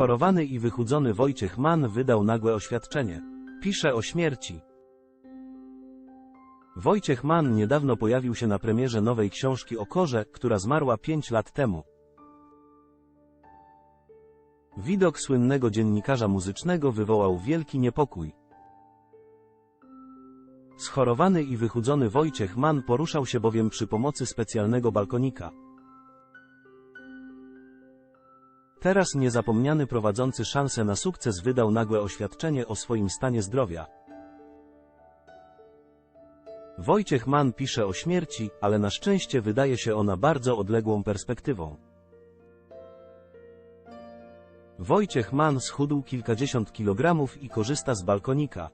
Schorowany i wychudzony Wojciech Mann wydał nagłe oświadczenie. Pisze o śmierci. Wojciech Mann niedawno pojawił się na premierze nowej książki o Korze, która zmarła 5 lat temu. Widok słynnego dziennikarza muzycznego wywołał wielki niepokój. Schorowany i wychudzony Wojciech Mann poruszał się bowiem przy pomocy specjalnego balkonika. Teraz niezapomniany prowadzący szansę na sukces wydał nagłe oświadczenie o swoim stanie zdrowia. Wojciech Mann pisze o śmierci, ale na szczęście wydaje się ona bardzo odległą perspektywą. Wojciech Mann schudł kilkadziesiąt kilogramów i korzysta z balkonika.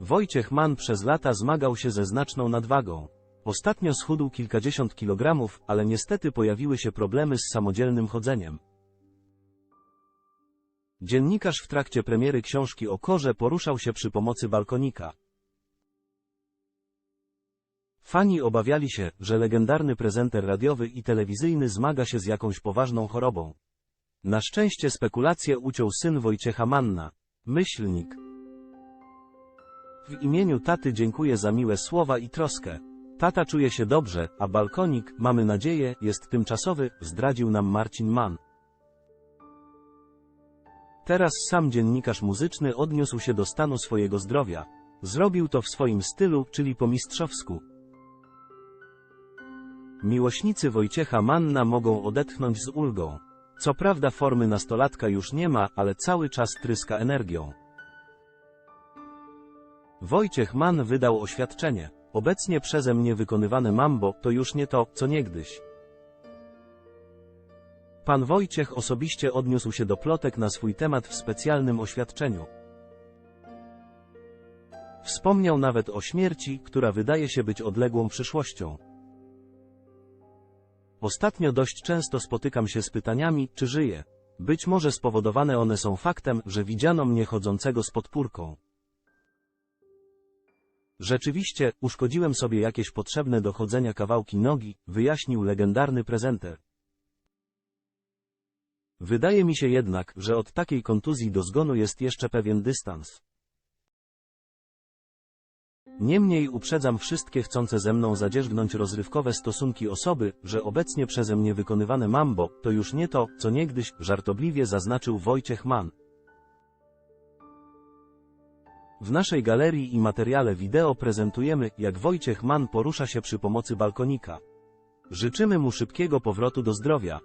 Wojciech Mann przez lata zmagał się ze znaczną nadwagą. Ostatnio schudł kilkadziesiąt kilogramów, ale niestety pojawiły się problemy z samodzielnym chodzeniem. Dziennikarz w trakcie premiery książki o korze poruszał się przy pomocy balkonika. Fani obawiali się, że legendarny prezenter radiowy i telewizyjny zmaga się z jakąś poważną chorobą. Na szczęście spekulacje uciął syn Wojciecha Manna, myślnik. W imieniu taty dziękuję za miłe słowa i troskę. Tata czuje się dobrze, a balkonik, mamy nadzieję, jest tymczasowy, zdradził nam Marcin Mann. Teraz sam dziennikarz muzyczny odniósł się do stanu swojego zdrowia. Zrobił to w swoim stylu, czyli po mistrzowsku. Miłośnicy Wojciecha Manna mogą odetchnąć z ulgą. Co prawda formy nastolatka już nie ma, ale cały czas tryska energią. Wojciech Mann wydał oświadczenie. Obecnie przeze mnie wykonywane mambo to już nie to, co niegdyś. Pan Wojciech osobiście odniósł się do plotek na swój temat w specjalnym oświadczeniu. Wspomniał nawet o śmierci, która wydaje się być odległą przyszłością. Ostatnio dość często spotykam się z pytaniami, czy żyję. Być może spowodowane one są faktem, że widziano mnie chodzącego z podpórką. Rzeczywiście, uszkodziłem sobie jakieś potrzebne do chodzenia kawałki nogi, wyjaśnił legendarny prezenter. Wydaje mi się jednak, że od takiej kontuzji do zgonu jest jeszcze pewien dystans. Niemniej uprzedzam wszystkie chcące ze mną zadzierzgnąć rozrywkowe stosunki osoby, że obecnie przeze mnie wykonywane mambo, to już nie to, co niegdyś, żartobliwie zaznaczył Wojciech Mann. W naszej galerii i materiale wideo prezentujemy, jak Wojciech Mann porusza się przy pomocy balkonika. Życzymy mu szybkiego powrotu do zdrowia.